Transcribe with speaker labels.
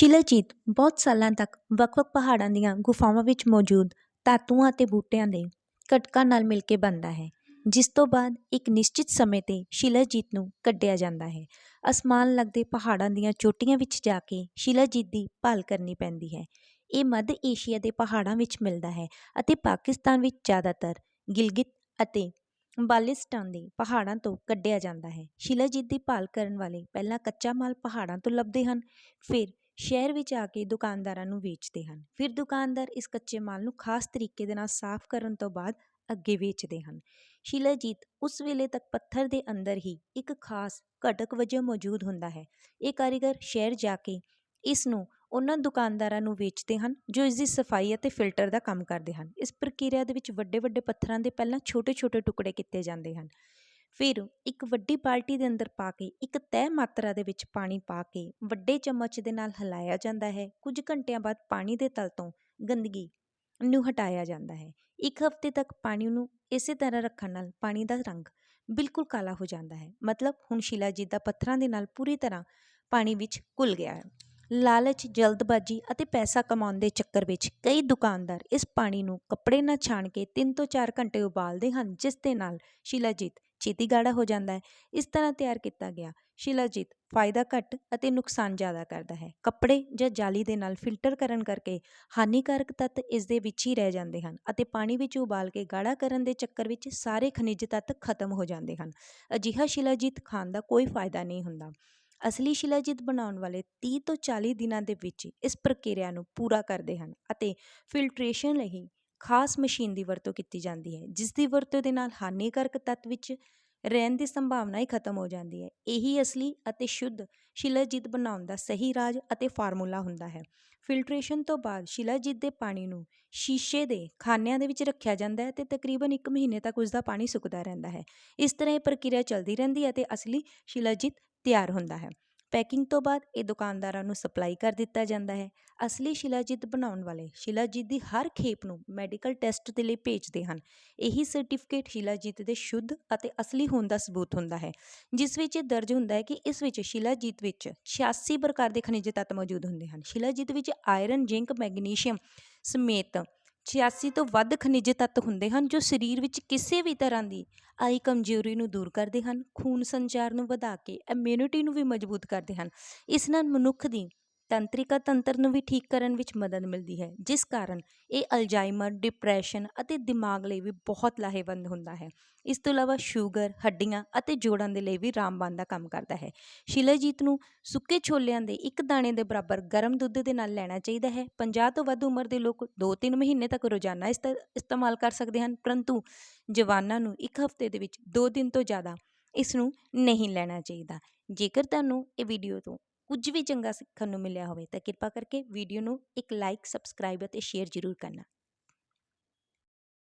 Speaker 1: ਸ਼ਿਲਾਜੀਤ ਬਹੁਤ ਸਾਲਾਂ ਤੱਕ ਵੱਖ-ਵੱਖ ਪਹਾੜਾਂ ਦੀਆਂ ਗੁਫਾਵਾਂ ਵਿੱਚ ਮੌਜੂਦ ਧਾਤੂਆਂ ਅਤੇ ਬੂਟਿਆਂ ਦੇ ਘਟਕਾਂ ਨਾਲ ਮਿਲ ਕੇ ਬਣਦਾ ਹੈ, ਜਿਸ ਤੋਂ ਬਾਅਦ ਇੱਕ ਨਿਸ਼ਚਿਤ ਸਮੇਂ 'ਤੇ ਸ਼ਿਲਾਜੀਤ ਨੂੰ ਕੱਢਿਆ ਜਾਂਦਾ ਹੈ। ਅਸਮਾਨ ਲੱਗਦੇ ਪਹਾੜਾਂ ਦੀਆਂ ਚੋਟੀਆਂ ਵਿੱਚ ਜਾ ਕੇ ਸ਼ਿਲਾਜੀਤ ਦੀ ਭਾਲ ਕਰਨੀ ਪੈਂਦੀ ਹੈ। ਇਹ ਮੱਧ ਏਸ਼ੀਆ ਦੇ ਪਹਾੜਾਂ ਵਿੱਚ ਮਿਲਦਾ ਹੈ ਅਤੇ ਪਾਕਿਸਤਾਨ ਵਿੱਚ ਜ਼ਿਆਦਾਤਰ ਗਿਲਗਿਤ ਅਤੇ ਬਾਲਿਸਟਾਨ ਦੇ ਪਹਾੜਾਂ ਤੋਂ ਕੱਢਿਆ ਜਾਂਦਾ ਹੈ। ਸ਼ਿਲਾਜੀਤ ਦੀ ਭਾਲ ਕਰਨ ਵਾਲੇ ਪਹਿਲਾਂ ਕੱਚਾ ਮਾਲ ਪਹਾੜਾਂ ਤੋਂ ਲੱਭਦੇ ਹਨ, ਫਿਰ ਸ਼ਹਿਰ ਵਿੱਚ ਆ ਕੇ ਦੁਕਾਨਦਾਰਾਂ ਨੂੰ ਵੇਚਦੇ ਹਨ। ਫਿਰ ਦੁਕਾਨਦਾਰ ਇਸ ਕੱਚੇ ਮਾਲ ਨੂੰ ਖਾਸ ਤਰੀਕੇ ਦੇ ਨਾਲ ਸਾਫ਼ ਕਰਨ ਤੋਂ ਬਾਅਦ ਅੱਗੇ ਵੇਚਦੇ ਹਨ। ਸ਼ਿਲਾਜੀਤ ਉਸ ਵੇਲੇ ਤੱਕ ਪੱਥਰ ਦੇ ਅੰਦਰ ਹੀ ਇੱਕ ਖਾਸ ਘਟਕ ਵਜੋਂ ਮੌਜੂਦ ਹੁੰਦਾ ਹੈ। ਇਹ ਕਾਰੀਗਰ ਸ਼ਹਿਰ ਜਾ ਕੇ ਇਸ ਨੂੰ ਉਹਨਾਂ ਦੁਕਾਨਦਾਰਾਂ ਨੂੰ ਵੇਚਦੇ ਹਨ, ਜੋ ਇਸ ਦੀ ਸਫ਼ਾਈ ਅਤੇ ਫਿਲਟਰ ਦਾ ਕੰਮ ਕਰਦੇ ਹਨ। ਇਸ ਪ੍ਰਕਿਰਿਆ ਦੇ ਵਿੱਚ ਵੱਡੇ ਵੱਡੇ ਪੱਥਰਾਂ ਦੇ ਪਹਿਲਾਂ ਛੋਟੇ ਛੋਟੇ ਟੁਕੜੇ ਕੀਤੇ ਜਾਂਦੇ ਹਨ। ਫਿਰ ਇੱਕ ਵੱਡੀ ਬਾਲਟੀ ਦੇ ਅੰਦਰ ਪਾ ਕੇ, ਇੱਕ ਤੈਅ ਮਾਤਰਾ ਦੇ ਵਿੱਚ ਪਾਣੀ ਪਾ ਕੇ, ਵੱਡੇ ਚਮਚ ਦੇ ਨਾਲ ਹਿਲਾਇਆ ਜਾਂਦਾ ਹੈ। ਕੁਝ ਘੰਟਿਆਂ ਬਾਅਦ ਪਾਣੀ ਦੇ ਤਲ ਤੋਂ ਗੰਦਗੀ ਨੂੰ ਹਟਾਇਆ ਜਾਂਦਾ ਹੈ। ਇੱਕ ਹਫ਼ਤੇ ਤੱਕ ਪਾਣੀ ਨੂੰ ਇਸੇ ਤਰ੍ਹਾਂ ਰੱਖਣ ਨਾਲ ਪਾਣੀ ਦਾ ਰੰਗ ਬਿਲਕੁਲ ਕਾਲਾ ਹੋ ਜਾਂਦਾ ਹੈ। ਮਤਲਬ ਹੁਣ ਸ਼ਿਲਾਜੀਤ ਦਾ ਪੱਥਰਾਂ ਦੇ ਨਾਲ ਪੂਰੀ ਤਰ੍ਹਾਂ ਪਾਣੀ ਵਿੱਚ ਘੁਲ ਗਿਆ ਹੈ। ਲਾਲਚ, ਜਲਦਬਾਜ਼ੀ ਅਤੇ ਪੈਸਾ ਕਮਾਉਣ ਦੇ ਚੱਕਰ ਵਿੱਚ ਕਈ ਦੁਕਾਨਦਾਰ ਇਸ ਪਾਣੀ ਨੂੰ ਕੱਪੜੇ ਨਾਲ ਛਾਣ ਕੇ 3 ਤੋਂ 4 ਘੰਟੇ ਉਬਾਲਦੇ ਹਨ, ਜਿਸ ਦੇ ਨਾਲ ਸ਼ਿਲਾਜੀਤ ਛੇਤੀ ਗਾੜਾ ਹੋ ਜਾਂਦਾ ਹੈ। ਇਸ ਤਰ੍ਹਾਂ ਤਿਆਰ ਕੀਤਾ ਗਿਆ। ਸ਼ਿਲਾਜੀਤ ਫਾਇਦਾ ਘੱਟ ਅਤੇ ਨੁਕਸਾਨ ਜ਼ਿਆਦਾ ਕਰਦਾ ਹੈ। ਕੱਪੜੇ ਜਾਂ ਜਾਲੀ ਦੇ ਨਾਲ ਫਿਲਟਰ ਕਰਨ ਕਰਕੇ ਹਾਨੀਕਾਰਕ ਤੱਤ ਇਸ ਦੇ ਵਿੱਚ ਹੀ ਰਹਿ ਜਾਂਦੇ ਹਨ ਅਤੇ ਪਾਣੀ ਵਿੱਚ ਉਬਾਲ ਕੇ ਗਾੜਾ ਕਰਨ ਦੇ ਚੱਕਰ ਵਿੱਚ ਸਾਰੇ ਖਣਿਜ ਤੱਤ ਖਤਮ ਹੋ ਜਾਂਦੇ ਹਨ। ਅਜਿਹਾ ਸ਼ਿਲਾਜੀਤ ਖਾਣ ਦਾ ਕੋਈ ਫਾਇਦਾ ਨਹੀਂ ਹੁੰਦਾ। ਅਸਲੀ ਸ਼ਿਲਾਜੀਤ ਬਣਾਉਣ ਵਾਲੇ 30 ਤੋਂ 40 ਦਿਨਾਂ ਦੇ ਵਿੱਚ ਇਸ ਪ੍ਰਕਿਰਿਆ ਨੂੰ ਪੂਰਾ ਕਰਦੇ ਹਨ ਅਤੇ ਫਿਲਟਰੇਸ਼ਨ ਲਈ ਖਾਸ ਮਸ਼ੀਨ ਦੀ ਵਰਤੋਂ ਕੀਤੀ ਜਾਂਦੀ ਹੈ ਜਿਸ ਦੀ ਵਰਤੋਂ ਦੇ ਨਾਲ ਹਾਨੀਕਾਰਕ ਤੱਤ ਵਿੱਚ ਰਹਿਣ ਦੀ ਸੰਭਾਵਨਾ ਹੀ ਖਤਮ ਹੋ ਜਾਂਦੀ ਹੈ। ਇਹੀ ਅਸਲੀ ਅਤੇ ਸ਼ੁੱਧ ਸ਼ਿਲਾਜੀਤ ਬਣਾਉਣ ਦਾ ਸਹੀ ਰਾਜ ਅਤੇ ਫਾਰਮੂਲਾ ਹੁੰਦਾ ਹੈ। ਫਿਲਟਰੇਸ਼ਨ ਤੋਂ ਬਾਅਦ ਸ਼ਿਲਾਜੀਤ ਦੇ ਪਾਣੀ ਨੂੰ ਸ਼ੀਸ਼ੇ ਦੇ ਖਾਨਿਆਂ ਦੇ ਵਿੱਚ ਰੱਖਿਆ ਜਾਂਦਾ ਹੈ ਤੇ ਤਕਰੀਬਨ 1 ਮਹੀਨੇ ਤੱਕ ਉਸ ਦਾ ਪਾਣੀ ਸੁੱਕਦਾ ਰਹਿੰਦਾ ਹੈ। ਇਸ ਤਰ੍ਹਾਂ ਇਹ ਪ੍ਰਕਿਰਿਆ ਚੱਲਦੀ ਰਹਿੰਦੀ ਹੈ ਤੇ ਅਸਲੀ ਸ਼ਿਲਾਜੀਤ ਤਿਆਰ ਹੁੰਦਾ ਹੈ। ਪੈਕਿੰਗ ਤੋਂ ਬਾਅਦ ਇਹ ਦੁਕਾਨਦਾਰਾਂ ਨੂੰ ਸਪਲਾਈ ਕਰ ਦਿੱਤਾ ਜਾਂਦਾ ਹੈ। ਅਸਲੀ ਸ਼ਿਲਾਜੀਤ ਬਣਾਉਣ ਵਾਲੇ ਸ਼ਿਲਾਜੀਤ ਦੀ ਹਰ ਖੇਪ ਨੂੰ ਮੈਡੀਕਲ ਟੈਸਟ ਦੇ ਲਈ ਭੇਜਦੇ ਹਨ। ਇਹੀ ਸਰਟੀਫਿਕੇਟ ਸ਼ਿਲਾਜੀਤ ਦੇ ਸ਼ੁੱਧ ਅਤੇ ਅਸਲੀ ਹੋਣ ਦਾ ਸਬੂਤ ਹੁੰਦਾ ਹੈ, ਜਿਸ ਵਿੱਚ ਇਹ ਦਰਜ ਹੁੰਦਾ ਹੈ ਕਿ ਇਸ ਵਿੱਚ ਸ਼ਿਲਾਜੀਤ ਵਿੱਚ 86 ਪ੍ਰਕਾਰ ਦੇ ਖਣਿਜ ਤੱਤ ਮੌਜੂਦ ਹੁੰਦੇ ਹਨ। ਸ਼ਿਲਾਜੀਤ ਵਿੱਚ ਆਇਰਨ, ਜ਼ਿੰਕ, ਮੈਗਨੀਸ਼ੀਅਮ ਸਮੇਤ 86 ਤੋਂ ਵੱਧ ਖਣਿਜ ਤੱਤ ਹੁੰਦੇ ਹਨ ਜੋ ਸਰੀਰ ਵਿੱਚ ਕਿਸੇ ਵੀ ਤਰ੍ਹਾਂ ਦੀ ਆਈ ਕਮਜ਼ੋਰੀ ਨੂੰ ਦੂਰ ਕਰਦੇ ਹਨ, ਖੂਨ ਸੰਚਾਰ ਨੂੰ ਵਧਾ ਕੇ ਇਮਿਊਨਿਟੀ ਨੂੰ ਵੀ ਮਜ਼ਬੂਤ ਕਰਦੇ ਹਨ। ਇਸ ਨਾਲ ਮਨੁੱਖ ਦੀ ਤੰਤਰਿਕਾ ਤੰਤਰ ਨੂੰ ਵੀ ਠੀਕ ਕਰਨ ਵਿੱਚ ਮਦਦ ਮਿਲਦੀ ਹੈ, ਜਿਸ ਕਾਰਨ ਇਹ ਅਲਜ਼ਾਈਮਰ ਡਿਪਰੈਸ਼ਨ ਅਤੇ ਦਿਮਾਗ ਲਈ ਵੀ ਬਹੁਤ ਲਾਹੇਵੰਦ ਹੁੰਦਾ ਹੈ। ਇਸ ਤੋਂ ਇਲਾਵਾ ਸ਼ੂਗਰ ਹੱਡੀਆਂ ਅਤੇ ਜੋੜਾਂ ਦੇ ਲਈ ਵੀ ਰਾਮਬਾਨ ਦਾ ਕੰਮ ਕਰਦਾ ਹੈ। ਸ਼ਿਲਾਜੀਤ ਨੂੰ ਸੁੱਕੇ ਛੋਲਿਆਂ ਦੇ ਇੱਕ ਦਾਣੇ ਦੇ ਬਰਾਬਰ ਗਰਮ ਦੁੱਧ ਦੇ ਨਾਲ ਲੈਣਾ ਚਾਹੀਦਾ ਹੈ। 50 ਤੋਂ ਵੱਧ ਉਮਰ ਦੇ ਲੋਕ 2-3 ਮਹੀਨੇ ਤੱਕ ਰੋਜ਼ਾਨਾ ਇਸ ਦਾ ਇਸਤੇਮਾਲ ਕਰ ਸਕਦੇ ਹਨ, ਪਰੰਤੂ ਜਵਾਨਾਂ ਨੂੰ ਇੱਕ ਹਫ਼ਤੇ ਦੇ ਵਿੱਚ 2 ਦਿਨ ਤੋਂ ਜ਼ਿਆਦਾ ਇਸ ਨੂੰ ਨਹੀਂ ਲੈਣਾ ਚਾਹੀਦਾ। ਜੇਕਰ ਤੁਹਾਨੂੰ ਇਹ ਵੀਡੀਓ ਤੋਂ ਕੁਝ ਵੀ ਚੰਗਾ ਸਿੱਖਣ ਨੂੰ ਮਿਲਿਆ ਹੋਵੇ ਤਾਂ ਕਿਰਪਾ ਕਰਕੇ ਵੀਡੀਓ ਨੂੰ ਇੱਕ ਲਾਈਕ, ਸਬਸਕ੍ਰਾਈਬ ਅਤੇ ਸ਼ੇਅਰ ਜ਼ਰੂਰ ਕਰਨਾ।